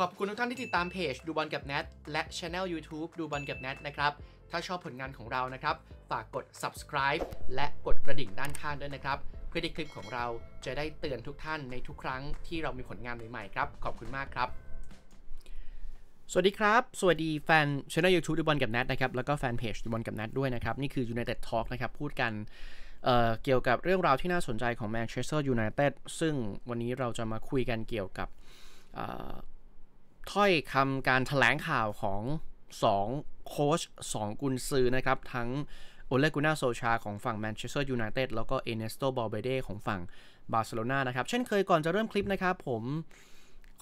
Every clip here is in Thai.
ขอบคุณทุกท่านที่ติดตามเพจดูบอลกับแนทและช anel YouTube ดูบอลกับแนทนะครับ ถ้าชอบผลงานของเรานะครับ ฝากกด subscribe และกดกระดิ่งด้านข้างด้วยนะครับ เพื่อที่คลิปของเราจะได้เตือนทุกท่านในทุกครั้งที่เรามีผลงานใหม่ๆครับ ขอบคุณมากครับ สวัสดีครับ สวัสดีแฟนช่อง YouTube ดูบอลกับแนทนะครับ แล้วก็แฟนเพจดูบอลกับแนทด้วยนะครับ นี่คือ United Talk นะครับ พูดกันเเกี่ยวกับเรื่องราวที่น่าสนใจของ Manchester United ซึ่งวันนี้เราจะมาคุยกันเกี่ยวกับ ถ้อยคำการถแถลงข่าวของ 2 โค้ช2 กุนซือนะครับ ทั้งโอเลกุน่าโซชาของฝั่ง Manchester United แล้วก็เอเนสโตบอลเบเดของฝั่งบาร์เซโลนานะครับ เช่นเคยก่อนจะเริ่มคลิปนะครับ ผม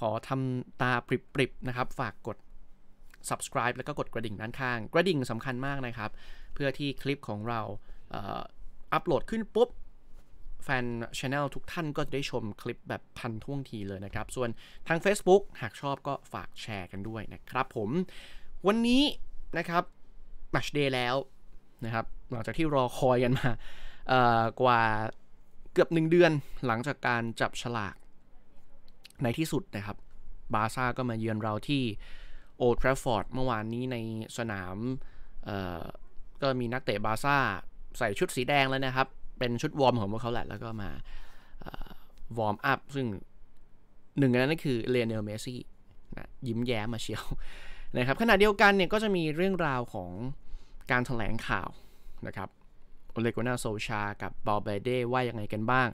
ขอทำตาปริบๆนะครับ ฝากกด subscribe แล้วก็กดกระดิ่งด้านข้าง กระดิ่งสำคัญมากนะครับ เพื่อที่คลิปของเราอัปโหลดขึ้นปุ๊บ แฟนช anel ทุกท่านก็จะได้ชมคลิปแบบทันท่วงทีเลยนะครับ ส่วนทาง Facebook หากชอบก็ฝากแชร์กันด้วยนะครับผม วันนี้นะครับมัชเดย์แล้วนะครับ หลังจากที่รอคอยกันมากว่าเกือบหนึ่งเดือนหลังจากการจับฉลากในที่สุดนะครับ บาซ่าก็มาเยือนเราที่โอทราฟอร์ดเมื่อวานนี้ในสนามก็มีนักเตะบาซ่าใส่ชุดสีแดงแล้วนะครับ เป็นชุดวอร์มของพวกเขาแหละ แล้วก็มาวอร์มอัพ ซึ่งหนึ่งในนั้นก็คือเลเนลเมซี่นะยิ้มแย้มมาเชียวนะครับขณะเดียวกันเนี่ยก็จะมีเรื่องราวของการถแถลงข่าวนะครับโอเลโกนาโซชา กับบอลเบเดว่ายังไงกันบ้าง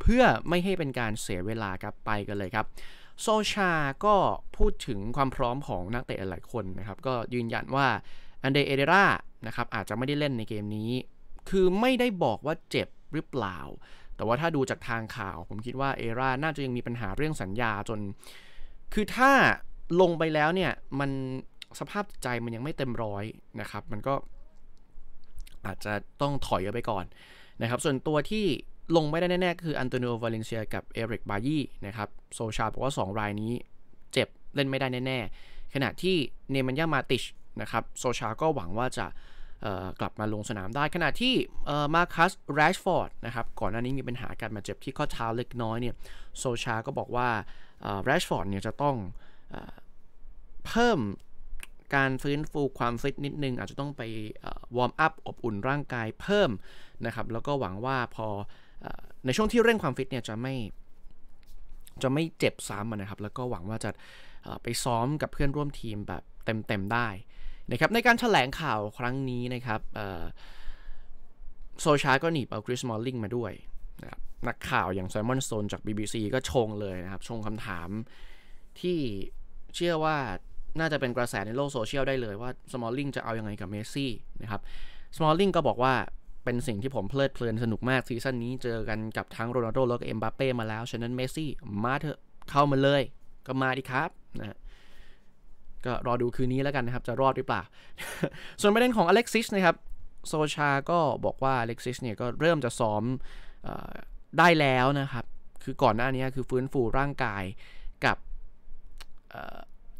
เพื่อไม่ให้เป็นการเสียเวลาครับไปกันเลยครับโซชาก็พูดถึงความพร้อมของนักเตะหลายคนนะครับ ก็ยืนยันว่าอันเดเอเดรานะครับอาจจะไม่ได้เล่นในเกมนี้ คือไม่ได้บอกว่าเจ็บหรือเปล่า แต่ว่าถ้าดูจากทางข่าว ผมคิดว่าเอราน่าจะยังมีปัญหาเรื่องสัญญาจน คือถ้าลงไปแล้วเนี่ย มันสภาพใจมันยังไม่เต็มร้อยนะครับ มันก็อาจจะต้องถอยออกไปก่อนนะครับ ส่วนตัวที่ลงไม่ได้แน่ๆคืออันโตนิโอ วาเลนเซีย กับเอริก บายีนะครับ โซชาบอกว่า 2 รายนี้เจ็บเล่นไม่ได้แน่ๆ ขณะที่เนมันยามาติชนะครับ โซชาก็หวังว่าจะ กลับมาลงสนามได้ขณะที่มาคัสแรชฟอร์ดนะครับก่อนหน้านี้มีปัญหาการมาดเจ็บที่ข้อเท้าเล็กน้อยเนี่ยโซชาก็บอกว่าแรชฟอร์ดเนี่ยจะต้องเพิ่มการฟื้นฟูความฟิตนิดนึง อาจจะต้องไปวอร์มอัพอบอุ่นร่างกายเพิ่มนะครับแล้วก็หวังว่าพอในช่วงที่เร่งความฟิตเนี่ยจะไม่จะไม่เจ็บซ้ำนะครับ แล้วก็หวังว่าจะไปซ้อมกับเพื่อนร่วมทีมแบบเต็มๆได้ นะครับในการถแถลงข่าวครั้งนี้นะครับโซชาก็หนีบเอาคริสมอลลิงมาด้วยนะครับนักข่าวอย่างไซมอนโซนจาก BBC ก็ชงเลยนะครับ ชงคำถามที่เชื่อว่าน่าจะเป็นกระแสในโลกโซเชียลได้เลยว่าสมอลลิงจะเอาอยัางไงกับเมสซี่นะครับสมอลลิงก็บอกว่าเป็นสิ่งที่ผมเพลิดเพลินสนุกมากซีซั่นนี้เจอกันกับทั้งโรนัลโดแล้วก็เอ็มบัปเป้มาแล้ว ฉะนั้นเมสซี่มาเถอะเข้ามาเลย ก็มาดีครับนะ ก็รอดูคืนนี้แล้วกันนะครับ จะรอดหรือเปล่า ส่วนประเด็นของอเล็กซิสนะครับโซชาก็บอกว่าอเล็กซิสเนี่ยก็เริ่มจะซ้อมได้แล้วนะครับ คือก่อนหน้านี้คือฟื้นฟูร่างกายกับ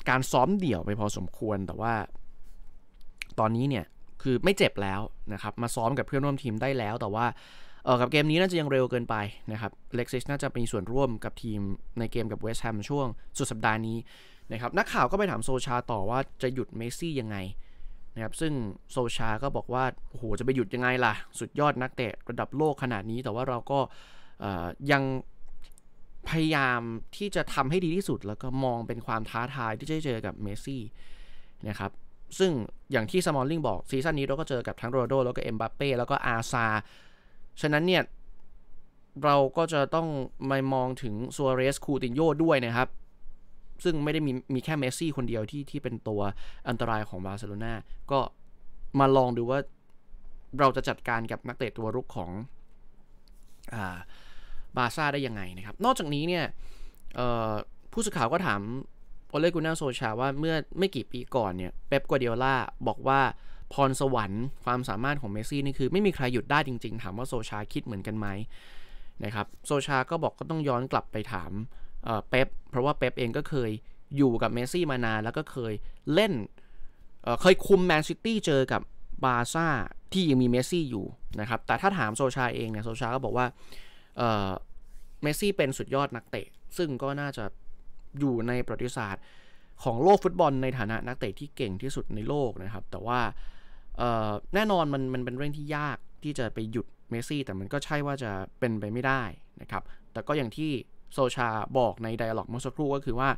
การซ้อมเดี่ยวไปพอสมควรแต่ว่า ตอนนี้เนี่ยคือไม่เจ็บแล้วนะครับ มาซ้อมกับเพื่อนร่วมทีมได้แล้ว แต่ว่าเออกับเกมนี้น่าจะยังเร็วเกินไปนะครับเล็กซิสน่าจะมีส่วนร่วมกับทีมในเกมกับเวสต์แฮมช่วงสุดสัปดาห์นี้ นะครับนักข่าวก็ไปถามโซชาต่อว่าจะหยุดเมสซี่ยังไงนะครับซึ่งโซชาก็บอกว่าโอ้โหจะไปหยุดยังไงล่ะ สุดยอดนักเตะระดับโลกขนาดนี้ แต่ว่าเราก็ยังพยายามที่จะทำให้ดีที่สุด แล้วก็มองเป็นความท้าทายที่จะเจอกับเมสซี่นะครับซึ่งอย่างที่สมอลลิงบอกซีซั่นนี้เราก็เจอกับทั้งโรนโดแล้วก็เอ็มบัปเป้แล้วก็อาซา ฉะนั้นเนี่ย เราก็จะต้องไม่มองถึงซัวเรสคูตินโยด้วยนะครับ ซึ่งไม่ได้มีมีแค่เมสซี่คนเดียวที่ที่เป็นตัวอันตรายของบาร์เซโลนาก็มาลองดูว่าเราจะจัดการกับนักเตะตัวรุกของอาบาซ่าได้ยังไงนะครับ นอกจากนี้เนี่ยผู้สื่อข่าวก็ถามโอเลกุน่าโซชาว่าเมื่อไม่กี่ปีก่อนเนี่ยเป๊ปกัวเดียล่าบอกว่าพรสวรรค์ความสามารถของเมสซี่นี่คือไม่มีใครหยุดได้จริงๆ ถามว่าโซชาคิดเหมือนกันไหมนะครับโซชาก็บอกก็ต้องย้อนกลับไปถาม เป๊ปเพราะว่าเป๊ปเองก็เคยอยู่กับเมสซี่มานานแล้วก็เคยเล่นเเคยคุมแมนซิตี้เจอกับบาซ่าที่ยังมีเมสซี่อยู่นะครับ แต่ถ้าถามโซชาเองเนี่ยโซชาก็บอกว่าเมสซี่เป็นสุดยอดนักเตะ ซึ่งก็น่าจะอยู่ในประวัติศาสตร์ของโลกฟุตบอลในฐานะนักเตะที่เก่งที่สุดในโลกนะครับ แต่ว่าแน่นอนมันมันเป็นเรื่องที่ยากที่จะไปหยุดเมสซี่แต่มันก็ใช่ว่าจะเป็นไปไม่ได้นะครับ แต่ก็อย่างที่ โซชาบอกในไดอะล็อกเมื่อสักครู่ก็คือว่า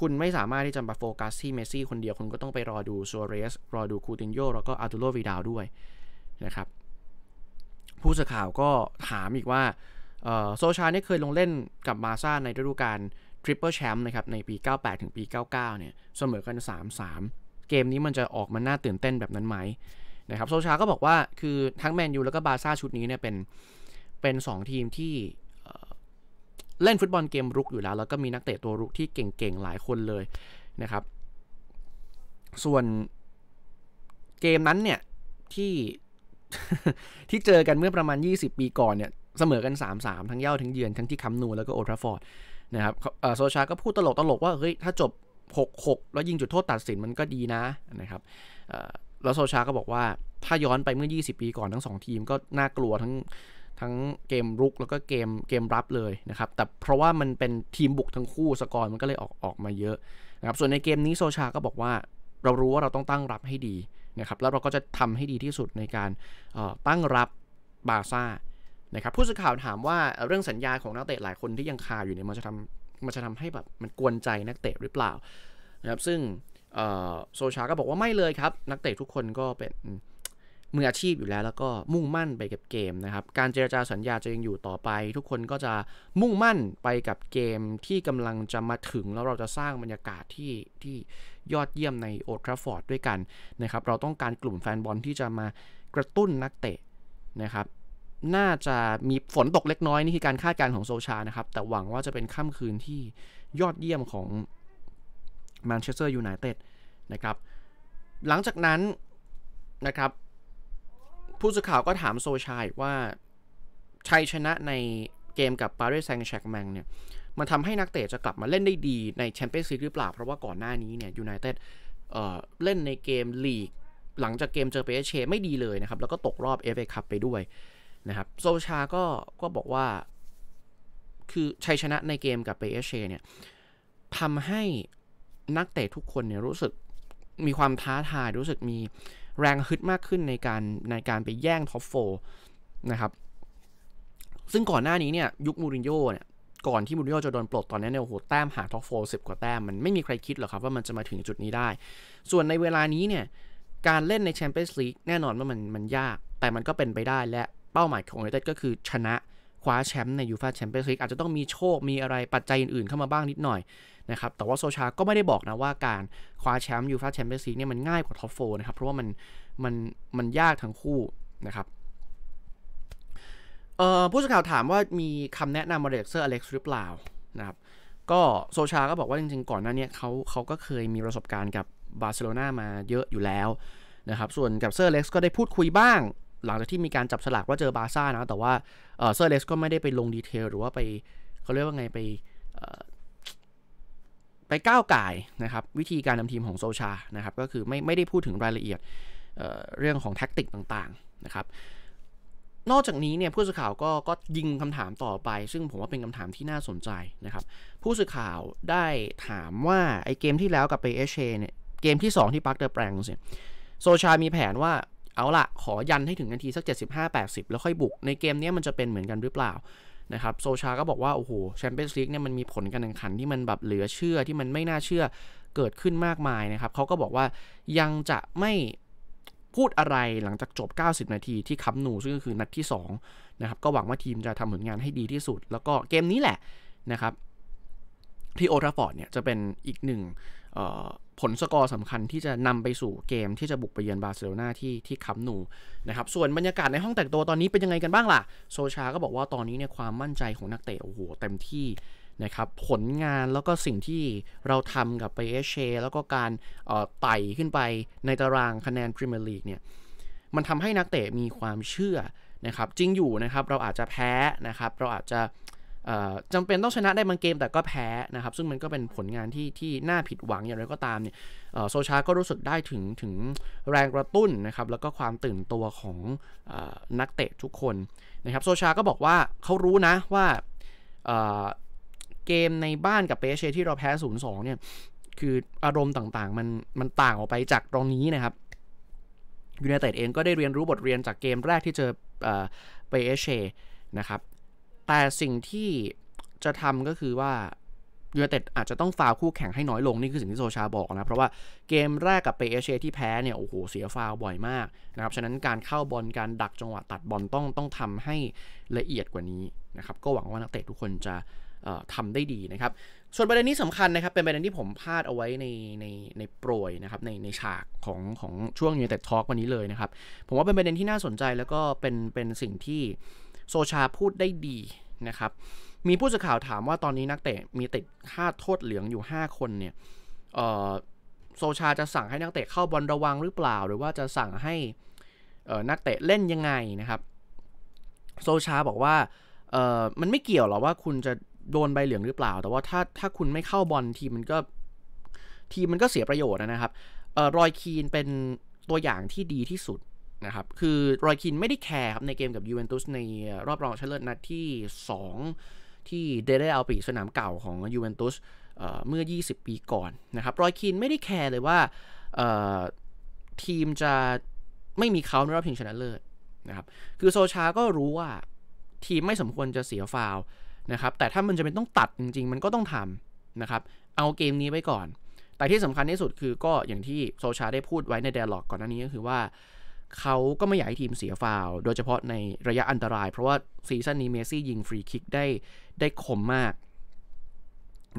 คุณไม่สามารถที่จะมาโฟกัสที่เมสซี่คนเดียว คุณก็ต้องไปรอดูซัวเรสรอดูคูตินโยแล้วก็อาร์ตูโรวีดาวด้วยนะครับ ผู้สื่อข่าวก็ถามอีกว่าโซชาเนี่ยเคยลงเล่นกับมาซ่าในฤดูกาลทริปเปิลแชมป์นะครับในปี 98 ถึงปี 99 เนี่ย เสมอกัน 3-3 เกมนี้มันจะออกมาน่าตื่นเต้นแบบนั้นไหมนะครับโซชาก็บอกว่าคือทั้งแมนยูแล้วก็บาซ่าชุดนี้เนี่ยเป็นเป็น 2 ทีมที่ เล่นฟุตบอลเกมรุกอยู่แล้ว แล้วก็มีนักเตะตัวรุกที่เก่งๆ หลายคนเลยนะครับ ส่วนเกมนั้นเนี่ยที่ที่เจอกันเมื่อประมาณ 20 ปีก่อนเนี่ยเสมอกัน 3-3 ทั้งเย่าทั้งเยือนทั้งที่คัมนูแล้วก็โอทราฟอร์ดนะครับโซชาก็พูดตลกตลกว่าเฮ้ยถ้าจบ 6-6 แล้วยิงจุดโทษตัดสินมันก็ดีนะนะครับแล้วโซชาก็บอกว่าถ้าย้อนไปเมื่อ 20 ปีก่อนทั้ง 2 ทีมก็น่ากลัวทั้ง ทั้งเกมรุกแล้วก็เกมเกมรับเลยนะครับ แต่เพราะว่ามันเป็นทีมบุกทั้งคู่สกอร์มันก็เลยออกออกมาเยอะนะครับ ส่วนในเกมนี้โซชาก็บอกว่าเรารู้ว่าเราต้องตั้งรับให้ดีนะครับ แล้วเราก็จะทำให้ดีที่สุดในการตั้งรับบาซ่านะครับผู้สื่อข่าวถามว่าเรื่องสัญญาของนักเตะหลายคนที่ยังคาอยู่เนี่ยมันจะทำมันจะทำให้แบบมันกวนใจนักเตะหรือเปล่านะครับซึ่งโซชาก็บอกว่าไม่เลยครับ นักเตะทุกคนก็เป็น มืออาชีพอยู่แล้ว แล้วก็มุ่งมั่นไปกับเกมนะครับ การเจรจาสัญญาจะยังอยู่ต่อไป ทุกคนก็จะมุ่งมั่นไปกับเกมที่กำลังจะมาถึง แล้วเราจะสร้างบรรยากาศที่ที่ยอดเยี่ยมในโอทราฟอร์ดด้วยกันนะครับเราต้องการกลุ่มแฟนบอลที่จะมากระตุ้นนักเตะนะครับน่าจะมีฝนตกเล็กน้อย นี่คือการคาดการณ์ของโซชานะครับ แต่หวังว่าจะเป็นค่ำคืนที่ยอดเยี่ยมของแมนเชสเตอร์ยูไนเต็ดนะครับ หลังจากนั้นนะครับ ผู้สื่อข่าวก็ถามโซชายว่าชัยชนะในเกมกับปารีสแซงต์แชร์กแมงเนี่ย มันทำให้นักเตะจะกลับมาเล่นได้ดีในแชมเปี้ยนส์ลีกหรือเปล่า เพราะว่าก่อนหน้านี้เนี่ยยูไนเต็ดเเล่นในเกมลีก หลังจากเกมเจอเปเชไม่ดีเลยนะครับ แล้วก็ตกรอบเอฟเอคัพไปด้วยนะครับโซชาก็ก็บอกว่า คือชัยชนะในเกมกับเปเชเนี่ยทำให้นักเตะทุกคนเนี่ยรู้สึกมีความท้าทายรู้สึกมี แรงฮึดมากขึ้นในการในการไปแย่งท็อปโฟนะครับ ซึ่งก่อนหน้านี้เนี่ยยุคมูรินโญ่เนี่ยก่อนที่มูรินโญ่จะโดนปลดตอนนี้เนี่ยโอ้โหแต้มหาท็อปโฟสิบกว่าแต้มมันไม่มีใครคิดหรอกครับว่ามันจะมาถึงจุดนี้ได้ ส่วนในเวลานี้เนี่ยการเล่นในแชมเปี้ยนส์ลีกแน่นอนว่ามันมันยาก แต่มันก็เป็นไปได้และเป้าหมายของยูไนเต็ดก็คือชนะ คว้าแชมป์ในยูฟ่าแชมเปี้ยนส์ลีกอาจจะต้องมีโชคมีอะไรปัจจัยอื่นๆเข้ามาบ้างนิดหน่อยนะครับแต่ว่าโซชาก็ไม่ได้บอกนะว่าการคว้าแชมป์ยูฟ่าแชมเปี้ยนส์ลีกเนี่ยมันง่ายกว่าท็อปโฟนะครับเพราะว่ามันมันมันยากทั้งคู่นะครับผู้สื่อข่าวถามว่ามีคำแนะนำมาจากเซอร์อเล็กซ์หรือเปล่านะครับก็โซชาก็บอกว่าจริงๆ ก่อนหน้านี้เขาเขาก็เคยมีประสบการณ์กับบาร์เซโลนามาเยอะอยู่แล้วนะครับส่วนกับเซอร์เล็กซ์ก็ได้พูดคุยบ้าง หลังจากที่มีการจับสลากว่าเจอบาซ่านะ แต่ว่าเซอร์เล็กซ์ก็ไม่ได้ไปลงดีเทล หรือว่าไปเขาเรียกว่าไงไปไปก้าวไก่นะครับวิธีการนำทีมของโซชานะครับก็คือไม่ไม่ได้พูดถึงรายละเอียดเเรื่องของแท็กติกต่างๆนะครับนอกจากนี้เนี่ยผู้สื่อข่าวก็ก็ยิงคำถามต่อไป ซึ่งผมว่าเป็นคำถามที่น่าสนใจนะครับผู้สื่อข่าวได้ถามว่าไอเกมที่แล้วกับไปเอเชเนี่ยเกมที่ 2 ที่ปักเดอร์แปลงเนี่ยโซชามีแผนว่า เอาละขอยันให้ถึงนาทีสัก 75-80 แล้วค่อยบุก ในเกมนี้มันจะเป็นเหมือนกันหรือเปล่านะครับโซชาก็บอกว่า โอ้โหแชมเปี้ยนส์ลีกเนี่ยมันมีผลการแข่งขันที่มันแบบเหลือเชื่อที่มันไม่น่าเชื่อเกิดขึ้นมากมายนะครับเขาก็บอกว่ายังจะไม่พูดอะไรหลังจากจบ 90 นาทีที่คัมนูซึ่งก็คือนัดที่2นะครับก็หวังว่าทีมจะทำผลงานให้ดีที่สุด แล้วก็เกมนี้แหละนะครับที่โอทราฟอร์ดเนี่ยจะเป็นอีกหนึ่ง ผลสกอร์สำคัญที่จะนำไปสู่เกมที่จะบุกไปเยือนบาร์เซโลนาที่ที่คัมนูนะครับส่วนบรรยากาศในห้องแต่งตัวตอนนี้เป็นยังไงกันบ้างล่ะ โซชาก็บอกว่าตอนนี้เนี่ยความมั่นใจของนักเตะโอ้โหเต็มที่นะครับผลงานแล้วก็สิ่งที่เราทำกับไปเอเชแล้วก็การไต่ขึ้นไปในตารางคะแนนพรีเมียร์ลีกเนี่ยมันทำให้นักเตะมีความเชื่อนะครับจริงอยู่นะครับเราอาจจะแพ้นะครับเราอาจจะ จำเป็นต้องชนะได้บางเกมแต่ก็แพ้นะครับ ซึ่งมันก็เป็นผลงานที่ที่น่าผิดหวังอย่างไรก็ตามเนี่ยโซชาก็รู้สึกได้ถึงถึงแรงกระตุ้นนะครับ แล้วก็ความตื่นตัวของอนักเตะทุกคนนะครับโซชาก็บอกว่าเขารู้นะว่าเกมในบ้านกับเปเชที่เราแพ้ 0-2 เนี่ย คืออารมณ์ต่างๆ มันมันต่างออกไปจากตรงนี้นะครับยูไนเต็ดเองก็ได้เรียนรู้บทเรียนจากเกมแรกที่เจอเปเอเชนะครับ แต่สิ่งที่จะทำก็คือว่ายูไนเต็ดอาจจะต้องฟาวคู่แข่งให้น้อยลง นี่คือสิ่งที่โซชาบอกนะ เพราะว่าเกมแรกกับเปเอเชที่แพ้เนี่ย โอ้โห เสียฟาวบ่อยมากนะครับ ฉะนั้นการเข้าบอลการดักจังหวะตัดบอลต้องต้องทำให้ละเอียดกว่านี้นะครับ ก็หวังว่านักเตะทุกคนจะทำได้ดีนะครับ ส่วนประเด็นนี้สำคัญนะครับ เป็นประเด็นที่ผมพลาดเอาไว้ในในในโปรยนะครับในในฉากของของช่วงยูเต็ดทอล์กวันนี้เลยนะครับ ผมว่าเป็นประเด็นที่น่าสนใจแล้วก็เป็นเป็นสิ่งที่ โซชาพูดได้ดีนะครับ มีผู้สื่อข่าวถามว่าตอนนี้นักเตะมีติดค่าโทษเหลืองอยู่ 5 คนเนี่ยโซชาจะสั่งให้นักเตะเข้าบอลระวังหรือเปล่า หรือว่าจะสั่งให้นักเตะเล่นยังไงนะครับ โซชาบอกว่ามันไม่เกี่ยวหรอกว่าคุณจะโดนใบเหลืองหรือเปล่า แต่ว่าถ้าถ้าคุณไม่เข้าบอลทีมมันก็ทีมมันก็เสียประโยชน์นะครับออรอยคีนเป็นตัวอย่างที่ดีที่สุด นะครับ คือรอยคีนไม่ได้แคร์ครับ ในเกมกับยูเวนตุสในรอบรองชนะเลิศนัดที่ 2 ที่เดเดอัลปีสนามเก่าของยูเวนตุสเมื่อ 20 ปีก่อนนะครับ รอยคีนไม่ได้แคร์เลยว่าทีมจะไม่มีเขาในรอบชิงชนะเลิศนะครับ คือโซชาก็รู้ว่าทีมไม่สมควรจะเสียฟาวนะครับ แต่ถ้ามันจะเป็นต้องตัดจริง ๆ มันก็ต้องทำนะครับ เอาเกมนี้ไว้ก่อน แต่ที่สำคัญที่สุดคือก็อย่างที่โซชาได้พูดไว้ในเดล็อกก่อนหน้านี้ก็คือว่า เขาก็ไม่อยากให้ทีมเสียฟาว โดยเฉพาะในระยะอันตราย เพราะว่าซีซั่นนี้เมซี่ยิงฟรีคิกได้ได้คมมาก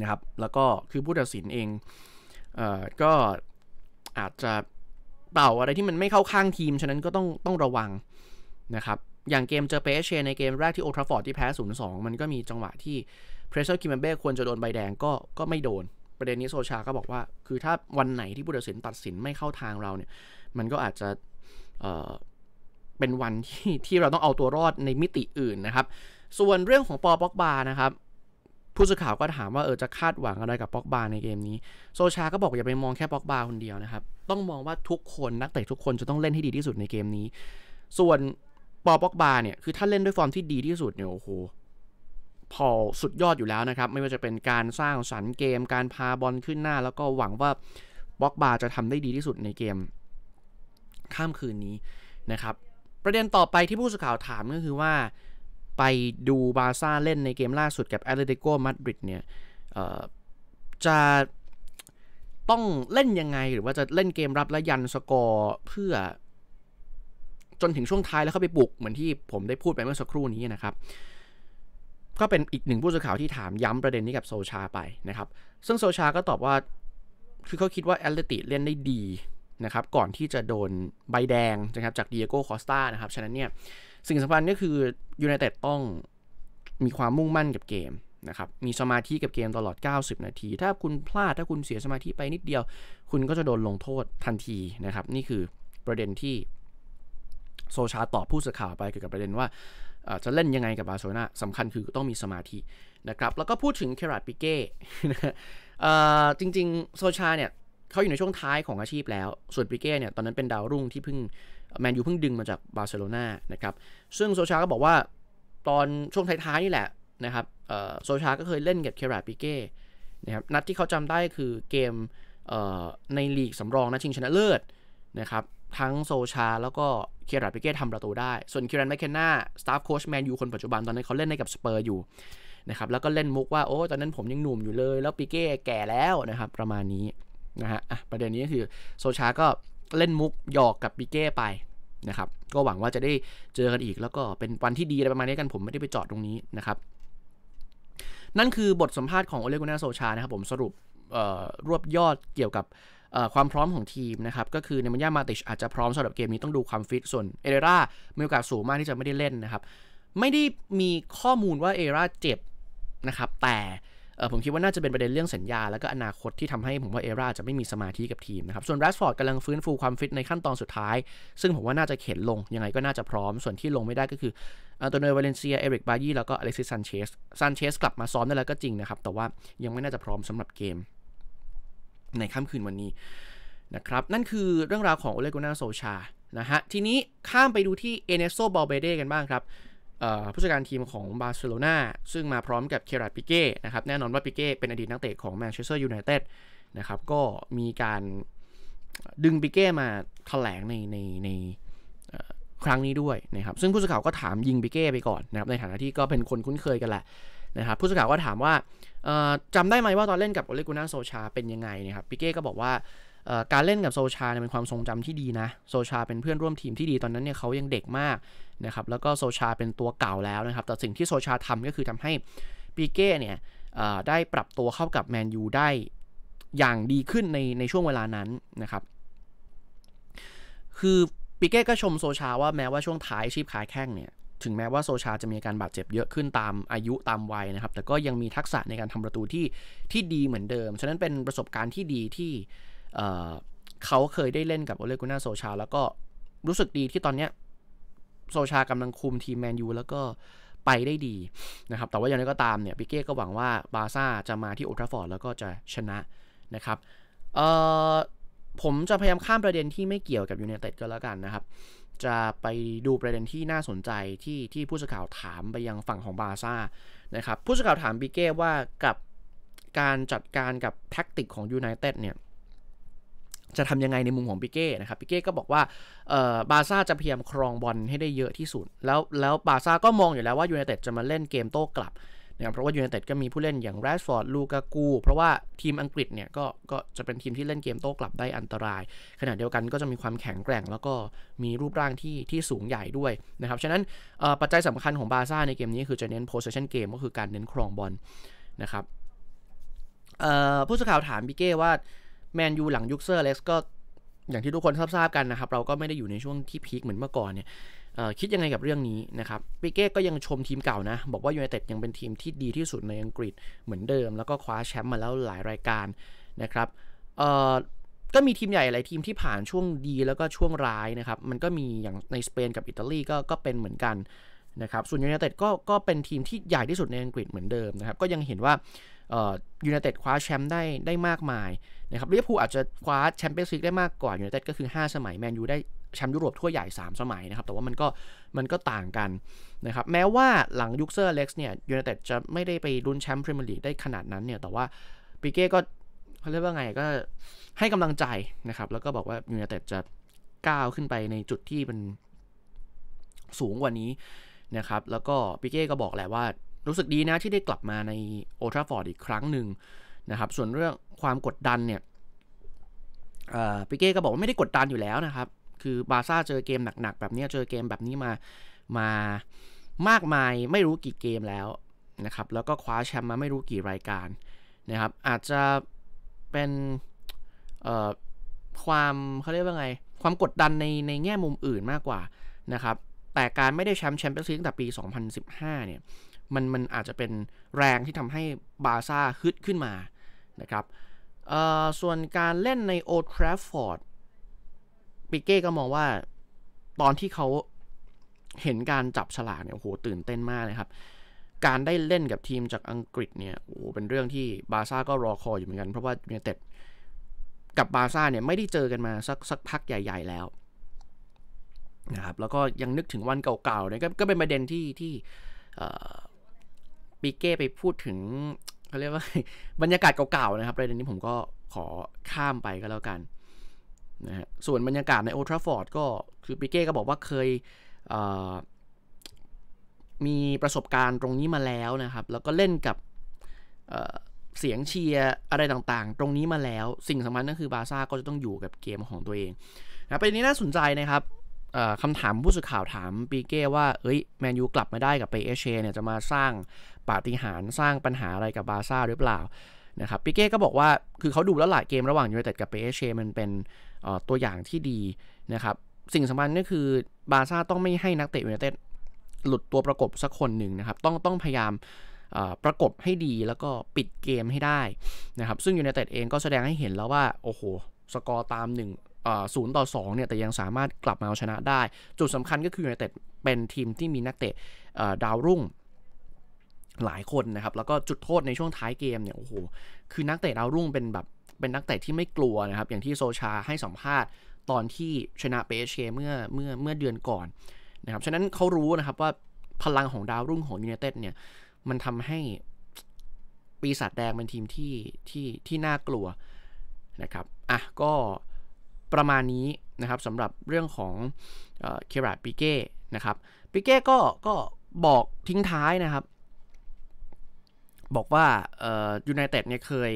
นะครับ แล้วก็คือผู้ตัดสินเองเอ่อก็อาจจะเป่าอะไรที่มันไม่เข้าข้างทีม ฉะนั้นก็ต้องต้องระวังนะครับ อย่างเกมเจอเปเชในเกมแรกที่โอทราฟอร์ดที่แพ้ 0-2 มันก็มีจังหวะที่เพรสเซอร์คิมเบเบ้ควรจะโดนใบแดงก็ก็ไม่โดน ประเด็นนี้โซชาก็บอกว่า คือถ้าวันไหนที่ผู้ตัดสินตัดสินไม่เข้าทางเราเนี่ย มันก็อาจจะ เป็นวันที่ที่เราต้องเอาตัวรอดในมิติอื่นนะครับ ส่วนเรื่องของปอป็อกบานะครับผู้สื่อข่าวก็ถามว่าเออจะคาดหวังอะไรกับป็อกบาในเกมนี้ โซชาก็บอกอย่าไปมองแค่ป็อกบาคนเดียวนะครับ ต้องมองว่าทุกคนนักเตะทุกคนจะต้องเล่นให้ดีที่สุดในเกมนี้ ส่วนปอป็อกบาเนี่ยคือถ้าเล่นด้วยฟอร์มที่ดีที่สุดเนี่ยโอ้โหพอสุดยอดอยู่แล้วนะครับ ไม่ว่าจะเป็นการสร้างสรรค์เกม การพาบอลขึ้นหน้า แล้วก็หวังว่าบ็อกบาจะทำได้ดีที่สุดในเกม ข้ามคืนนี้นะครับ ประเด็นต่อไปที่ผู้สื่อข่าวถามก็คือว่า ไปดูบาซ่าเล่นในเกมล่าสุดกับแอตเลติโกมาดริดเนี่ยจะต้องเล่นยังไงหรือว่าจะเล่นเกมรับและยันสกอร์เพื่อ จนถึงช่วงท้ายแล้วเข้าไปบุกเหมือนที่ผมได้พูดไปเมื่อสักครู่นี้นะครับก็เป็นอีกหนึ่งผู้สื่อข่าวที่ถามย้ำประเด็นนี้กับโซชาไปนะครับ ซึ่งโซชาก็ตอบว่า คือเขาคิดว่าแอตเลติเล่นได้ดี นะครับก่อนที่จะโดนใบแดงนะครับจากเดียโก้คอสตานะครับฉะนั้นเนี่ยสิ่งสำคัญก็คือยูไนเต็ดต้องมีความมุ่งมั่นกับเกมนะครับมีสมาธิกับเกมตลอด 90 นาที ถ้าคุณพลาดถ้าคุณเสียสมาธิไปนิดเดียว คุณก็จะโดนลงโทษทันทีนะครับนี่คือประเด็นที่โซชาตอบผู้สื่อข่าวไปเกี่ยวกับประเด็นว่าจะเล่นยังไงกับบาร์เซโลนาสำคัญคือต้องมีสมาธินะครับแล้วก็พูดถึงเคราดปิเก้จริงๆ โซชาเนี่ย เขาอยู่ในช่วงท้ายของอาชีพแล้ว ส่วนปิเก้เนี่ยตอนนั้นเป็นดาวรุ่งที่เพิ่งแมนยูเพิ่งดึงมาจากบาร์เซโลนานะครับซึ่งโซชาก็บอกว่าตอนช่วงท้ายๆนี่แหละนะครับโซชาก็เคยเล่นกับเคราปิเก้นะครับนัดที่เขาจำได้คือเกมในลีกสำรองนะชิงชนะเลิศนะครับทั้งโซชาแล้วก็เคียร์ดปิเก้ทำประตูได้ ส่วนคิรันแมคเคนนาสตาฟโค้ชแมนยูคนปัจจุบันตอนนั้นเขาเล่นในกับสเปอร์อยู่นะครับแล้วก็เล่นมุกว่า โอ้ตอนนั้นผมยังหนุ่มอยู่เลย แล้วปิเก้แก่แล้วนะครับประมาณนี้ นะฮะะประเด็นนี้ก็คือโซชาก็เล่นมุกหยอกกับปิเก้ไปนะครับ ก็หวังว่าจะได้เจอกันอีก แล้วก็เป็นวันที่ดีอะไรประมาณนี้กันผมไม่ได้ไปจอดตรงนี้นะครับ นั่นคือบทสัมภาษณ์ของโอเลกุนาโซชานะครับผมสรุปรวบยอดเกี่ยวกับความพร้อมของทีมนะครับ ก็คือเนมันยามาติชอาจจะพร้อมสำหรับเกมนี้ต้องดูความฟิต ส่วนเอเดรามีโอกาสสูงมากที่จะไม่ได้เล่นนะครับ ไม่ได้มีข้อมูลว่าเอเดราเจ็บนะครับ แต่ ผมคิดว่าน่าจะเป็นประเด็นเรื่องสัญญา แล้วก็อนาคตที่ทำให้ผมว่าเอราจะไม่มีสมาธิกับทีมนะครับ ส่วนแรสฟอร์ดกำลังฟื้นฟูความฟิตในขั้นตอนสุดท้าย ซึ่งผมว่าน่าจะเข็นลง ยังไงก็น่าจะพร้อม ส่วนที่ลงไม่ได้ก็คืออันโตเนวาเลนเซีย เอริกบายี่แล้วก็อเล็กซิสซันเชสซันเชสกลับมาซ้อมได้แล้วก็จริงนะครับ แต่ว่ายังไม่น่าจะพร้อมสำหรับเกม ในค่ำคืนวันนี้นะครับนั่นคือเรื่องราวของโอเลกุนาโซชานะฮะทีนี้ข้ามไปดูที่เอเนโซบอลเบเดกันบ้างครับ ผู้จัดการทีมของบาร์เซโลนาซึ่งมาพร้อมกับเคราดปิเก้นะครับแน่นอนว่าปิเก้เป็นอดีตนักเตะของแมนเชสเตอร์ยูไนเต็ดนะครับก็มีการดึงปิเก้มาแถลงในในในครั้งนี้ด้วยนะครับซึ่งผู้สื่อข่าวก็ถามยิงปิเก้ไปก่อนนะครับในฐานะที่ก็เป็นคนคุ้นเคยกันแหละนะครับผู้สื่อข่าวก็ถามว่าจำได้ไหมว่าตอนเล่นกับโอเลกุน่าโซชาเป็นยังไงนะครับปิเก้ก็บอกว่า การเล่นกับโซชาเป็นความทรงจำที่ดีนะ โซชาเป็นเพื่อนร่วมทีมที่ดีตอนนั้นเนี่ยเขายังเด็กมากนะครับแล้วก็โซชาเป็นตัวเก่าแล้วนะครับ แต่สิ่งที่โซชาทำก็คือทำให้ปิเก้เนี่ยได้ปรับตัวเข้ากับแมนยูได้อย่างดีขึ้นในในช่วงเวลานั้นนะครับ คือปิเก้ก็ชมโซชาว่าแม้ว่าช่วงท้ายชีพขายแข้งเนี่ยถึงแม้ว่าโซชาจะมีการบาดเจ็บเยอะขึ้นตามอายุตามวัยนะครับ แต่ก็ยังมีทักษะในการทำประตูที่ที่ดีเหมือนเดิม ฉะนั้นเป็นประสบการณ์ที่ดีที่ เขาเคยได้เล่นกับโอเลกุน่าโซชา แล้วก็รู้สึกดีที่ตอนนี้โซชากำลังคุมทีมแมนยูแล้วก็ไปได้ดีนะครับ แต่ว่าอย่างไรก็ตามเนี่ยปิเก้ก็หวังว่าบาซ่าจะมาที่โอทราฟอร์ดแล้วก็จะชนะนะครับผมจะพยายามข้ามประเด็นที่ไม่เกี่ยวกับยูเนเต็ดก็แล้วกันนะครับ จะไปดูประเด็นที่น่าสนใจที่ที่ผู้สื่อข่าวถามไปยังฝั่งของบาซ่านะครับผู้สื่อข่าวถามปิเก้ว่ากับการจัดการกับแท็กติกของยูไนเต็ดเนี่ย จะทำยังไงในมุมของปิเก้นะครับปิเก้ก็บอกว่าบาซ่าจะพยายามครองบอลให้ได้เยอะที่สุด แล้วแล้วบาซ่าก็มองอยู่แล้วว่ายูไนเต็ดจะมาเล่นเกมโต้กลับนะครับเพราะว่ายูไนเต็ดก็มีผู้เล่นอย่างแรชฟอร์ดลูกากูเพราะว่าทีมอังกฤษเนี่ยก็ก็จะเป็นทีมที่เล่นเกมโต้กลับได้อันตราย ขณะเดียวกันก็จะมีความแข็งแกร่ง แล้วก็มีรูปร่างที่ที่สูงใหญ่ด้วยนะครับฉะนั้นปัจจัยสำคัญของบาซ่าในเกมนี้คือจะเน้น possession game ก็คือการเน้นครองบอลนะครับผู้สื่อข่าวถามบิเก้ว่า แมนยูหลังยุคเซอร์เลสก็อย่างที่ทุกคนทราบกันนะครับ เราก็ไม่ได้อยู่ในช่วงที่พีคเหมือนเมื่อก่อนเนี่ยคิดยังไงกับเรื่องนี้นะครับปิเก้ก็ยังชมทีมเก่านะ บอกว่ายูไนเต็ดยังเป็นทีมที่ดีที่สุดในอังกฤษเหมือนเดิม แล้วก็คว้าแชมป์มาแล้วหลายรายการนะครับก็มีทีมใหญ่หลายทีมที่ผ่านช่วงดีแล้วก็ช่วงร้ายนะครับ มันก็มีอย่างในสเปนกับอิตาลีก็ก็เป็นเหมือนกัน นะครับส่วนยูไนเต็ดก็ก็เป็นทีมที่ใหญ่ที่สุดในอังกฤษเหมือนเดิมนะครับก็ยังเห็นว่ายูไนเต็ดคว้าแชมป์ได้ได้มากมายนะครับลิเวอร์พูลอาจจะคว้าแชมเปี้ยนส์ลีกได้มากกว่ายูไนเต็ดก็คือ 5 สมัยแมนยูได้แชมป์ยุโรปทั่วใหญ่ 3 สมัยนะครับแต่ว่ามันก็มันก็ต่างกันนะครับแม้ว่าหลังยุคเซอร์เล็กซ์เนี่ยยูไนเต็ดจะไม่ได้ไปรุนแชมป์พรีเมียร์ลีกได้ขนาดนั้นเนี่ยแต่ว่าปิเก้ก็เขาเรียกว่าไงก็ให้กำลังใจนะครับแล้วก็บอกว่ายูไนเต็ดจะก้าวขึ้นไปในจุดที่เป็นสูงกว่านี้ นะครับ แล้วก็ปิเก้ก็บอกแหละว่า รู้สึกดีนะที่ได้กลับมาในโอทราฟอร์ดอีกครั้งหนึ่งนะครับ ส่วนเรื่องความกดดันเนี่ยปิเก้ก็บอกว่าไม่ได้กดดันอยู่แล้วนะครับ คือบาซ่าเจอเกมหนักๆ แบบนี้เจอเกมแบบนี้มามามากมายไม่รู้กี่เกมแล้วนะครับ แล้วก็คว้าแชมป์มาไม่รู้กี่รายการนะครับ อาจจะเป็นความเขาเรียกว่าไง ความกดดันในในแง่มุมอื่นมากกว่านะครับ แต่การไม่ได้แชมป์แชมเปี้ยนส์ลีกตั้งแต่ปี 2015 เนี่ย มันมันอาจจะเป็นแรงที่ทำให้บาซ่าฮึดขึ้นมานะครับส่วนการเล่นในโอทราฟอร์ดปิเก้ก็มองว่าตอนที่เขาเห็นการจับฉลากเนี่ยโอ้โหตื่นเต้นมากเลยครับ การได้เล่นกับทีมจากอังกฤษเนี่ยโอ้เป็นเรื่องที่บาซ่าก็รอคอยอยู่เหมือนกัน เพราะว่ายูไนเต็ดกับบาซ่าเนี่ยไม่ได้เจอกันมาสักสักพักใหญ่ ๆ แล้ว นะครับแล้วก็ยังนึกถึงวันเก่าๆเนี่ยก็เป็นประเด็นที่ที่ปีเก้ไปพูดถึงเขาเรียกว่าบรรยากาศเก่าๆนะครับประเด็นนี้ผมก็ขอข้ามไปก็แล้วกันนะฮะส่วนบรรยากาศในโอทราฟอร์ดก็คือปีเก้ก็บอกว่าเคยมีประสบการณ์ตรงนี้มาแล้วนะครับ แล้วก็เล่นกับเสียงเชียร์อะไรต่างๆ ตรงนี้มาแล้ว สิ่งสำคัญก็คือบาซ่าก็จะต้องอยู่กับเกมของตัวเองนะประเด็นนี้น่าสนใจนะครับ คำถามผู้สื่อข่าวถามปีเก้ว่า เอ้ยแมนยูกลับมาได้กับไปเอเชเนี่ยจะมาสร้างปาฏิหาริย์สร้างปัญหาอะไรกับบาซ่าหรือเปล่านะครับปิเก้ก็บอกว่าคือเขาดูแล้วหลายเกมระหว่างยูไนเต็ดกับเปเชมันเป็นตัวอย่างที่ดีนะครับสิ่งสำคัญก็คือบาซ่าต้องไม่ให้นักเตะยูไนเต็ดหลุดตัวประกบสักคนหนึ่งนะครับ ต้องต้องพยายามประกบให้ดีแล้วก็ปิดเกมให้ได้นะครับซึ่งยูไนเต็ดเองก็แสดงให้เห็นแล้วว่า โอ้โห สกอร์ตาม 1 ศูนย์ต่อ2เนี่ยแต่ยังสามารถกลับมาเอาชนะได้ จุดสำคัญก็คือยูไนเต็ดเป็นทีมที่มีนักเตะดาวรุ่งหลายคนนะครับ แล้วก็จุดโทษในช่วงท้ายเกมเนี่ยโอ้โหคือนักเตะดาวรุ่งเป็นแบบเป็นนักเตะที่ไม่กลัวนะครับ อย่างที่โซชาให้สัมภาษณ์ตอนที่ชนะเปเชเมื่อเมื่อเมื่อเดือนก่อนนะครับฉะนั้นเขารู้นะครับว่าพลังของดาวรุ่งของยูเนเต็ดเนี่ยมันทำให้ปีศาจแดงเป็นทีมที่ที่ที่น่ากลัวนะครับอะก็ ประมาณนี้นะครับสำหรับเรื่องของเคราดปิเก้นะครับปิเก้ก็ก็บอกทิ้งท้ายนะครับ บอกว่ายูไนเต็ดเนี่ยเคย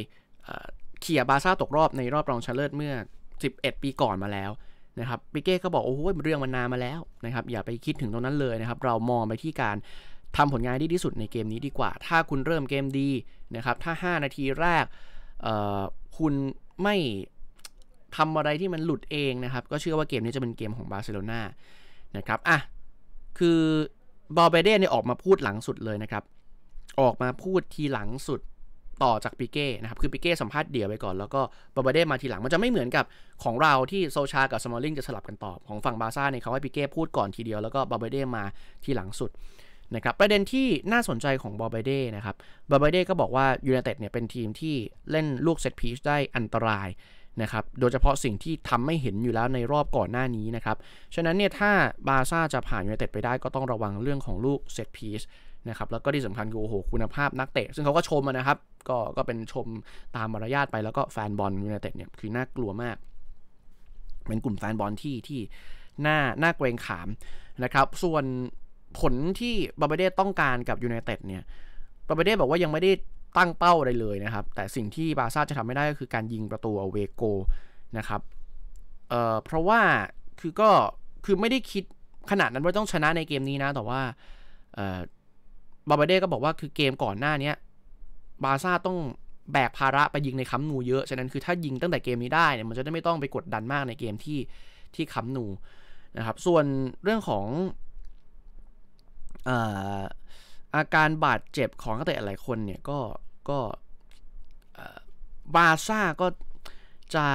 เขี่ยบาซ่าตกรอบในรอบรองชนะเลิศเมื่อ 11 ปีก่อนมาแล้วนะครับปิเก้ก็บอกโอ้โหเรื่องมันนานมาแล้วนะครับอย่าไปคิดถึงตรงนั้นเลยนะครับ เรามองไปที่การทำผลงานที่ดีที่สุดในเกมนี้ดีกว่า ถ้าคุณเริ่มเกมดีนะครับ ถ้า 5 นาทีแรกคุณไม่ ทำอะไรที่มันหลุดเองนะครับ ก็เชื่อว่าเกมนี้จะเป็นเกมของบาร์เซโลนานะครับอะคือบอลเบเดเนี่ยออกมาพูดหลังสุดเลยนะครับ ออกมาพูดทีหลังสุดต่อจากปิเก้นะครับ คือปิเก้สัมภาษณ์เดี่ยวไปก่อน แล้วก็บาบาเดมาทีหลัง มันจะไม่เหมือนกับของเราที่โซชากับสมอลลิงจะสลับกันตอบ ของฝั่งบาซ่าเนี่ยเขาให้ปิเก้พูดก่อนทีเดียว แล้วก็บาบาเดมาทีหลังสุดนะครับ ประเด็นที่น่าสนใจของบอเบเดนะครับบอเบเดก็บอกว่ายูไนเต็ดเนี่ยเป็นทีมที่เล่นลูกเซตพีชได้อันตราย นะครับ โดยเฉพาะสิ่งที่ทำไม่เห็นอยู่แล้วในรอบก่อนหน้านี้นะครับ ฉะนั้นเนี่ยถ้าบาซ่าจะผ่านยูไนเต็ดไปได้ก็ต้องระวังเรื่องของลูกเซตพีชนะครับแล้วก็ที่สำคัญคือโอ้โหคุณภาพนักเตะ ซึ่งเขาก็ชมนะครับก็ก็เป็นชมตามมารยาทไปแล้วก็แฟนบอลยูไนเต็ดเนี่ยคือน่ากลัวมาก เป็นกลุ่มแฟนบอลที่ที่น่าน่าเกรงขามนะครับ ส่วนผลที่บาเบเดต้องการกับยูไนเต็ดเนี่ยบาเบเดบอกว่ายังไม่ได้ ตั้งเป้าอะไรเลยนะครับ แต่สิ่งที่บาซ่าจะทำไม่ได้ก็คือการยิงประตูเวโกนะครับเอ่อเพราะว่าคือก็คือไม่ได้คิดขนาดนั้นว่าต้องชนะในเกมนี้นะ แต่ว่าเอ่อบาเบเดก็บอกว่าคือเกมก่อนหน้านี้บาซ่าต้องแบกภาระไปยิงในคัมนูเยอะ ฉะนั้นคือถ้ายิงตั้งแต่เกมนี้ได้เนี่ยมันจะได้ไม่ต้องไปกดดันมากในเกมที่ที่คัมนูนะครับ ส่วนเรื่องของอาการบาดเจ็บของนักเตะหลายคนเนี่ยก็ ก็บาซ่าก็จะ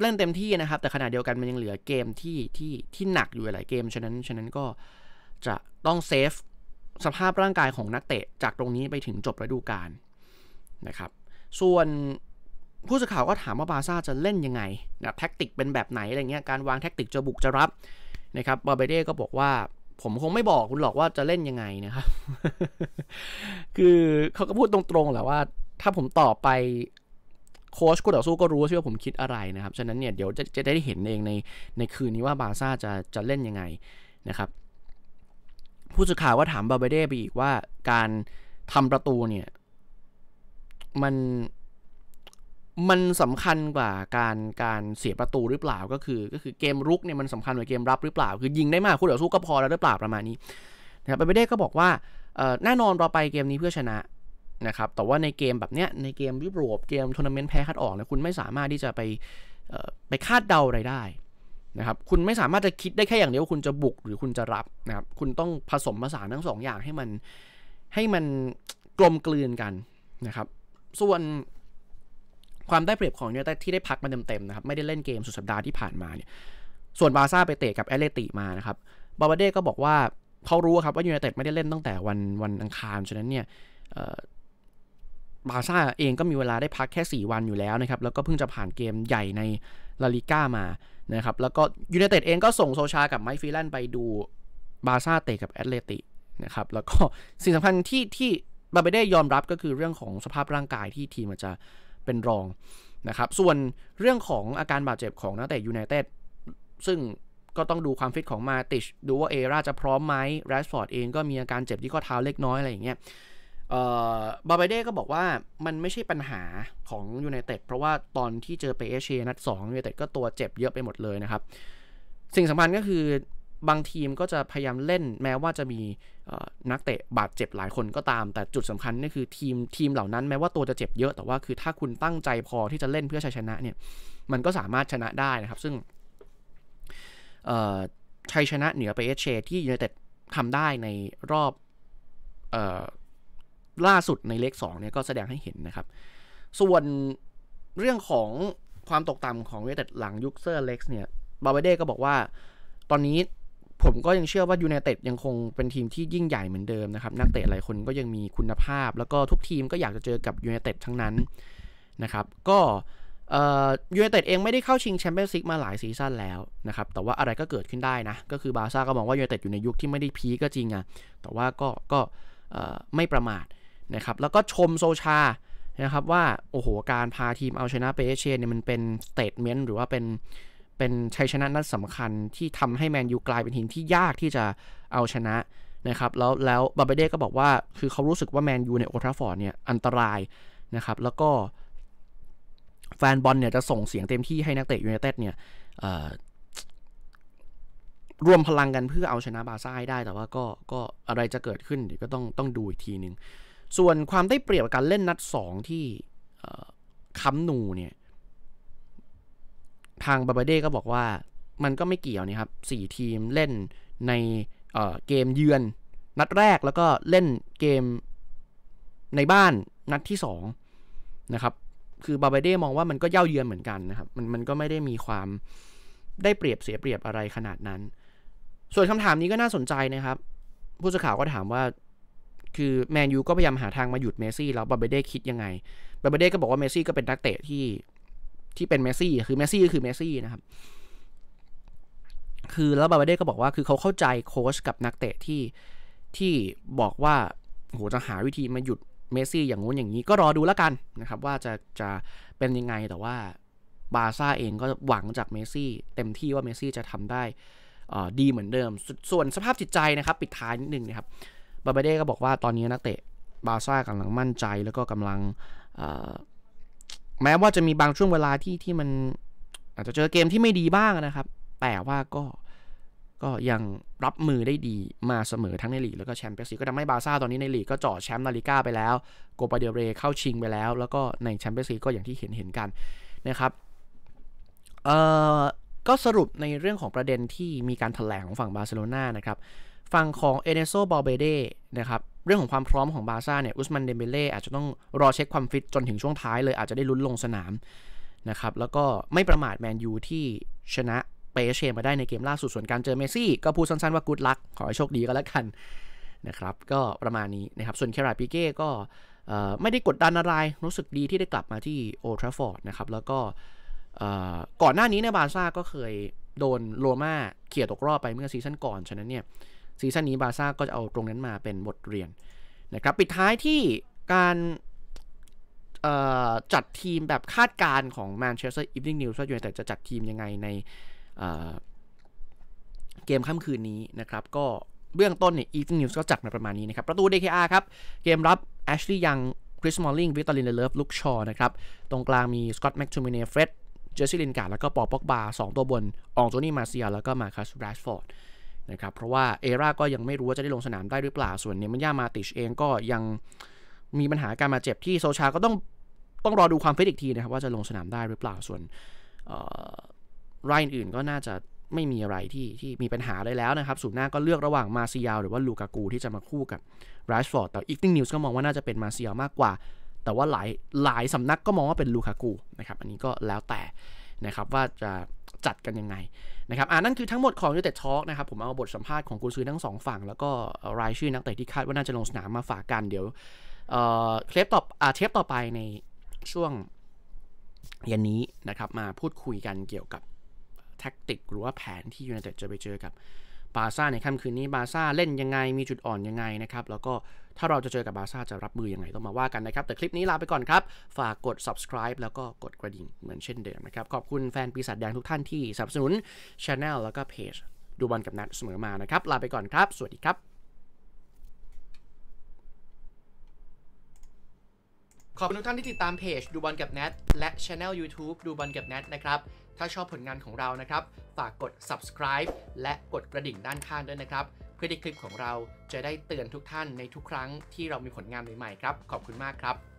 เล่นเต็มที่นะครับ แต่ขณะเดียวกันมันยังเหลือเกมที่ที่ที่หนักอยู่หลายเกม ฉะนั้นฉะนั้นก็จะต้องเซฟสภาพร่างกายของนักเตะจากตรงนี้ไปถึงจบฤดูกาลนะครับ ส่วนผู้สื่อข่าวก็ถามว่าบาซ่าจะเล่นยังไงนะแท็กติกเป็นแบบไหนอะไรเงี้ยการวางแท็กติกจะบุกจะรับนะครับบาเบเด้ก็บอกว่า ผมคงไม่บอกคุณหรอกว่าจะเล่นยังไงนะครับ คือเขาก็พูดตรงๆแหละว่า ถ้าผมตอบไปโค้ชกูต่อสู้ก็รู้ว่าผมคิดอะไรนะครับ ฉะนั้นเนี่ยเดี๋ยวจะจะได้เห็นเองในในคืนนี้ว่าบาซ่าจะจะเล่นยังไงนะครับ ผู้สื่อข่าวก็ถามบาเบเด้ไปอีกว่าการทำประตูเนี่ย มัน มันสำคัญกว่าการการเสียประตูหรือเปล่าก็คือ ก็คือเกมรุกเนี่ยมันสำคัญกว่าเกมรับหรือเปล่า คือยิงได้มากคู่ต่อสู้ก็พอแล้วหรือเปล่าประมาณนี้นะครับไปไม่ได้ก็บอกว่าแน่นอนเราไปเกมนี้เพื่อชนะนะครับแต่ว่าในเกมแบบเนี้ยในเกมยุโรปเกมทัวร์นาเมนต์แพ้คัดออกเนี่ยคุณไม่สามารถที่จะไปไปคาดเดาอะไรได้นะครับคุณไม่สามารถจะคิดได้แค่อย่างเดียวว่าคุณจะบุกหรือคุณจะรับนะครับคุณต้องผสมผสานทั้งสองอย่างให้มันให้มันกลมกลืนกันนะครับ ส่วน ความได้เปรียบของยูไนเต็ดที่ได้พักมาเต็มๆนะครับไม่ได้เล่นเกมสุดสัปดาห์ที่ผ่านมาเนี่ยส่วนบาซ่าไปเตะกับแอตเลติมานะครับบาบาเด้ก็บอกว่าเขารู้ครับว่ายูไนเต็ดไม่ได้เล่นตั้งแต่วันวันอังคารฉะนั้นเนี่ยบาซ่าเองก็มีเวลาได้พักแค่ 4 วันอยู่แล้วนะครับ แล้วก็เพิ่งจะผ่านเกมใหญ่ในลาลิก้ามานะครับ แล้วก็ยูไนเต็ดเองก็ส่งโซชากับไมค์ฟิลันไปดูบาซ่าเตะกับแอตเลตินะครับ แล้วก็สิ่งสำคัญที่ที่บาเบเด้ยอมรับก็คือเรื่องของสภาพร่างกายที่ทีมจะ เป็นรองนะครับ ส่วนเรื่องของอาการบาดเจ็บของนักเตะยูไนเต็ดซึ่งก็ต้องดูความฟิตของมาติช ดูว่าเอราจะพร้อมไหมแรชฟอร์ดเองก็มีอาการเจ็บที่ข้อเท้าเล็กน้อยอะไรอย่างเงี้ยบาบาเด้ก็บอกว่ามันไม่ใช่ปัญหาของยูไนเต็ดเพราะว่าตอนที่เจอเปเอเชนัด2ยูไนเต็ดก็ตัวเจ็บเยอะไปหมดเลยนะครับ สิ่งสำคัญก็คือ บางทีมก็จะพยายามเล่นแม้ว่าจะมีนักเตะบาดเจ็บหลายคนก็ตาม แต่จุดสำคัญนี่คือทีมทีมเหล่านั้นแม้ว่าตัวจะเจ็บเยอะแต่ว่าคือถ้าคุณตั้งใจพอที่จะเล่นเพื่อชัยชนะเนี่ยมันก็สามารถชนะได้นะครับ ซึ่งชัยชนะเหนือไปเอชเชที่ยูไนเต็ดทำได้ในรอบออล่าสุดในเลข2เนี่ยก็แสดงให้เห็นนะครับ ส่วนเรื่องของความตกต่ำของยูไนเต็ดหลังยุคเซอร์เล็กซ์เนี่ยบาเบเด้ก็บอกว่าตอนนี้ ผมก็ยังเชื่อว่ายูไนเต็ดยังคงเป็นทีมที่ยิ่งใหญ่เหมือนเดิมนะครับนักเตะหลายคนก็ยังมีคุณภาพ แล้วก็ทุกทีมก็อยากจะเจอกับยูไนเต็ดทั้งนั้นนะครับก็ยูไนเต็ดเองไม่ได้เข้าชิงแชมเปี้ยนส์ลีกมาหลายซีซั่นแล้วนะครับแต่ว่าอะไรก็เกิดขึ้นได้นะ ก็คือบาซ่าก็มองว่ายูไนเต็ดอยู่ในยุคที่ไม่ได้พีก็จริงอะแต่ว่าก็ก็ไม่ประมาทนะครับแล้วก็ชมโซชานะครับว่า โอ้โห การพาทีมเอาชนะเปเชเนี่ยมันเป็นสเตทเมนต์หรือว่าเป็น เป็นชัยชนะนัดสำคัญที่ทำให้แมนยูกลายเป็นทีมที่ยากที่จะเอาชนะนะครับแล้วแล้วบาเบเด้ก็บอกว่าคือเขารู้สึกว่าแมนยูในโอทราฟอร์ดเนี่ยอันตรายนะครับแล้วก็แฟนบอลเนี่ยจะส่งเสียงเต็มที่ให้นักเตะยูไนเต็ดเนี่ยรวมพลังกันเพื่อเอาชนะบาซ่าให้ได้แต่ว่าก็ก็อะไรจะเกิดขึ้นเดี๋ยวก็ต้องต้องดูอีกทีหนึ่งส่วนความได้เปรียบการเล่นนัด 2 ที่คัมนูเนี่ย ทางบาบาเด้ก็บอกว่ามันก็ไม่เกี่ยวนี่ครับสี่ทีมเล่นในเเกมเยือน นัดแรกแล้วก็เล่นเกมในบ้านนัดที่2นะครับคือบาบาเด้มองว่ามันก็เย่าเยือนเหมือนกันนะครับมันมันก็ไม่ได้มีความได้เปรียบเสียเปรียบอะไรขนาดนั้น ส่วนคำถามนี้ก็น่าสนใจนะครับ ผู้สื่อข่าวก็ถามว่า คือแมนยูก็พยายามหาทางมาหยุดเมซี่แล้วบาเบเด้คิดยังไงบาเบเด้ก็บอกว่าเมซี่ก็เป็นนักเตะที่ ที่เป็นเมซี่คือเมซี่ก็คือเมซี่นะครับ คือแล้วบาเบเด้ก็บอกว่าคือเขาเข้าใจโค้ชกับนักเตะที่ที่บอกว่าโหจะหาวิธีมาหยุดเมซี่อย่างงู้นอย่างนี้ก็รอดูแล้วกันนะครับ ว่าจะจะเป็นยังไงแต่ว่าบาซ่าเองก็หวังจากเมซี่เต็มที่ว่าเมซี่จะทำได้ดีเหมือนเดิมส่วนสภาพจิตใจนะครับ ปิดท้ายนิดนึงนะครับบาเบเด้ก็บอกว่าตอนนี้นักเตะบาซ่ากำลังมั่นใจแล้วก็กำลัง แม้ว่าจะมีบางช่วงเวลาที่ที่มันอาจจะเจอเกมที่ไม่ดีบ้างนะครับ แต่ว่าก็ก็ยังรับมือได้ดีมาเสมอทั้งในลีกแล้วก็แชมเปี้ยนส์ลีกก็ทำให้บาซ่าตอนนี้ในลีกก็จ่อแชมป์นาฬิกาไปแล้วโกปาเดเรเข้าชิงไปแล้ว แล้วก็ในแชมเปี้ยนส์ลีกก็อย่างที่เห็นเห็นกันนะครับเอ่อก็สรุปในเรื่องของประเด็นที่มีการถแถลงของฝั่งบาร์เซโลนานะครับ ฝั่งของเอเนโซบอลเบเดนะครับเรื่องของความพร้อมของบาซ่าเนี่ยอุสมันเดมเบเล่อาจจะต้องรอเช็คความฟิตจนถึงช่วงท้ายเลยอาจจะได้ลุ้นลงสนามนะครับแล้วก็ไม่ประมาทแมนยูที่ชนะเปเชมาได้ในเกมล่าสุดส่วนการเจอเมซี่ ก็พูดสั้นๆว่ากูดลักขอให้โชคดีก็แล้วกันนะครับก็ประมาณนี้นะครับส่วนแคราปิเก้ก็ไม่ได้กดดันอะไร รู้สึกดีที่ได้กลับมาที่โอทราฟอร์ดนะครับแล้วก็ก่อนหน้านี้ในบาซ่าก็เคยโดนโรม่าเขี่ยตกรอบไปเมื่อซีซั่นก่อน ฉะนั้นเนี่ย ซีซั่นนี้บาซ่าก็จะเอาตรงนั้นมาเป็นบทเรียนนะครับปิดท้ายที่การจัดทีมแบบคาดการณ์ของ Manchester Evening News ว่ายูไนเต็ดจะจัดทีมยังไงในเกมค่ำคืนนี้นะครับ ก็เบื้องต้นเนี่ย Evening News ก็จัดมาประมาณนี้นะครับ ประตู DKR ครับ เกมรับ Ashley Young คริสมอลลิงวิตาลินเลฟลุกชอนะครับ ตรงกลางมีสกอตแม็กทูมิเนเฟรดเจสซี่ลินการ์แล้วก็ปอป็อกบาสองตัวบน อองโจนี่มาเซีย แล้วก็มาคัสแรชฟอร์ด นะครับเพราะว่าเอราก็ยังไม่รู้ว่าจะได้ลงสนามได้หรือเปล่าส่วนเนมันย่ามาติชเองก็ยังมีปัญหาการมาเจ็บที่โซชาก็ต้องต้องรอดูความฟิตอีกทีนะครับว่าจะลงสนามได้หรือเปล่าส่วนรายอื่นก็น่าจะไม่มีอะไรที่ที่มีปัญหาเลยแล้วนะครับ สูนหน้าก็เลือกระหว่างมาซิยาหรือว่าลูกากูที่จะมาคู่กับไรชฟอร์ดแต่อีกติ้งนิวส์ก็มองว่าน่าจะเป็นมาซิยามากกว่า แต่ว่าหลายหลายสำนักก็มองว่าเป็นลูคากูนะครับ อันนี้ก็แล้วแต่นะครับว่าจะ จัดกันยังไงนะครับอ่านั่นคือทั้งหมดของยูเต็ดทอล์กนะครับ ผมเอาบทสัมภาษณ์ของกุญซือทั้งสองฝั่ง แล้วก็รายชื่อนักเตะที่คาดว่าน่าจะลงสนามมาฝากกันเดี๋ยวเอ่อเทปต่ออ่าเทปต่อไปในช่วงเย็นนี้นะครับมาพูดคุยกันเกี่ยวกับแท็กติกหรือว่าแผนที่ยูไนเต็ดจะไปเจอกับ บาซ่าในค่ำคืนนี้บาซ่าเล่นยังไงมีจุดอ่อนยังไงนะครับแล้วก็ถ้าเราจะเจอกับบาซ่าจะรับมือยังไงต้องมาว่ากันนะครับ แต่คลิปนี้ลาไปก่อนครับ ฝากกด subscribe แล้วก็กดกระดิ่งเหมือนเช่นเดิมนะครับ ขอบคุณแฟนปีศาจแดงทุกท่านที่สนับสนุนช anel แล้วก็เพจดูบอลกับนัดเสมอมานะครับ ลาไปก่อนครับ สวัสดีครับ ขอบคุณทุกท่านที่ติดตามเพจดูบอลกับแนทและช anel YouTube ดูบอลกับแนทนะครับ ถ้าชอบผลงานของเรานะครับ ฝากกด subscribe และกดกระดิ่งด้านข้างด้วยนะครับ เพื่อที่คลิปของเราจะได้เตือนทุกท่านในทุกครั้งที่เรามีผลงานใหม่ๆครับ ขอบคุณมากครับ